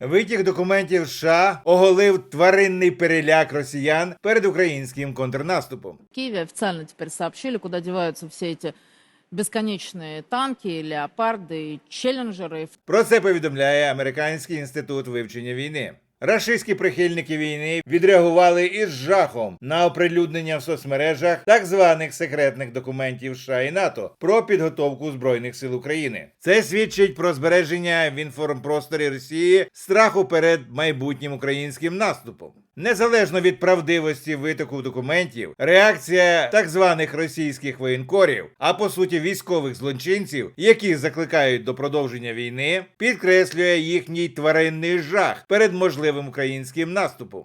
Витік документів США оголив тваринний переляк росіян перед українським контрнаступом. В Киеве официально теперь сообщили, куда деваются все эти бесконечные танки, леопарды, челленджеры. Про це повідомляє Американський інститут вивчення війни. Рашистські прихильники війни відреагували із жахом на оприлюднення в соцмережах так званих секретних документів США і НАТО про підготовку збройних сил України. Це свідчить про збереження в інформпросторі Росії страху перед майбутнім українським наступом. Незалежно від правдивості витоку документів, реакція так званих російських воєнкорів, а по суті військових злочинців, які закликають до продовження війни, підкреслює їхній тваринний жах перед можливим українським наступом.